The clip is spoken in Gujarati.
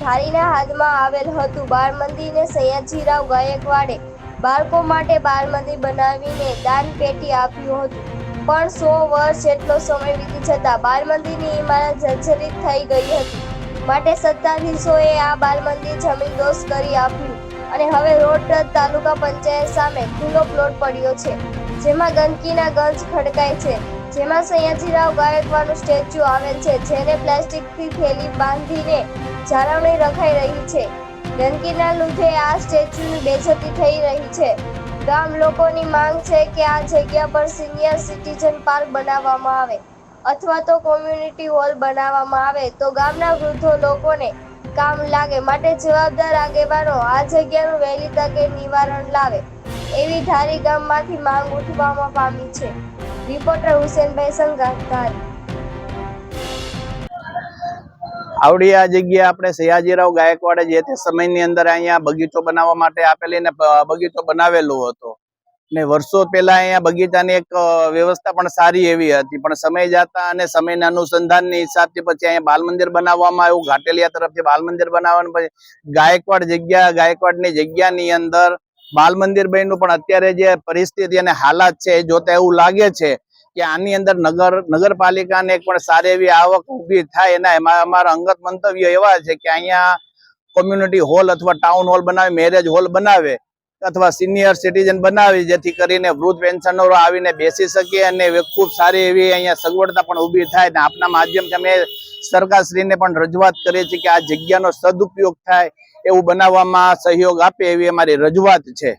ધારીના હાથમાં આવેલ હતું. બાળ મંદિરને સયાજીરાવ ગાયકવાડે બાળકો માટે બાળ મંદિર બનાવીને દાન પેટી આપ્યું હતું. પણ સો વર્ષ જેટલો સમય વીતી જતા બાળ મંદિરની ઇમારત જર્જરિત થઈ ગઈ હતી. માટે સત્તાધીશોએ આ બાળ મંદિર જમીનદોસ્ત કરી આપ્યું અને હવે રોડ તાલુકા પંચાયત સામે ખુલ્લો પ્લોટ પડ્યો છે. જેમાં ગંદકીના ગંજ ખડકાય છે. જેમાં સયાજીરાવ ગાયકવાડનું સ્ટેચ્યુ આવેલ છે, જેને પ્લાસ્ટિકથી થેલી બાંધીને જાળવણી રખાઈ રહી છે. ગંદકીના લીધે આ સ્ટેચ્યુની બેજતી થઈ રહી છે. ગામ લોકોની માંગ છે કે આ જગ્યા પર સિનિયર સિટીઝન પાર્ક બનાવવામાં આવે અથવા તો કોમ્યુનિટી હોલ બનાવવામાં આવે તો ગામના વૃદ્ધો લોકોને કામ લાગે માટે જવાબદાર આગેવાનો આ જગ્યાનું વહેલી તકે નિવારણ લાવે. એવી ધારી ગામમાંથી માંગ ઉઠવામાં પામી છે. રિપોર્ટર હુસેનભાઈ ધારી આવડી આ જગ્યા આપણે સયાજીરાવ ગાયકવાડે જે તે સમયની અંદર અહીંયા બગીચો બનાવવા માટે આપેલી ને બગીચો બનાવેલો હતો. ને વર્ષો પહેલા અહીંયા બગીચાની એક વ્યવસ્થા પણ સારી એવી હતી. પણ સમય જતા અને સમયના અનુસંધાનની હિસાબથી પછી અહીંયા બાલ મંદિર બનાવવામાં આવ્યું. ઘાટેલિયા તરફથી બાલ મંદિર બનાવવાનું પછી ગાયકવાડ જગ્યા, ગાયકવાડની જગ્યાની અંદર બાલ મંદિર બન્યું પણ અત્યારે જે પરિસ્થિતિ અને હાલાત છે એ જોતા એવું લાગે છે કે આની અંદર નગર, નગરપાલિકાને પણ સારી એવી આવક ઊભી થાય એના એમાં અમારા અંગત મંતવ્ય એવા છે કે અહીંયા કોમ્યુનિટી હોલ અથવા ટાઉન હોલ બનાવે મેરેજ હોલ બનાવે. અથવા સિનિયર સિટીઝન બનાવી, જેથી કરીને વૃદ્ધ પેન્શનરો આવીને બેસી શકે અને ખૂબ સારી એવી અહીંયા સગવડતા પણ ઊભી થાય. ને આપના માધ્યમથી અમે સરકારશ્રીને પણ રજૂઆત કરીએ છીએ કે આ જગ્યાનો સદુપયોગ થાય એવું બનાવવામાં સહયોગ આપે એવી અમારી રજૂઆત છે.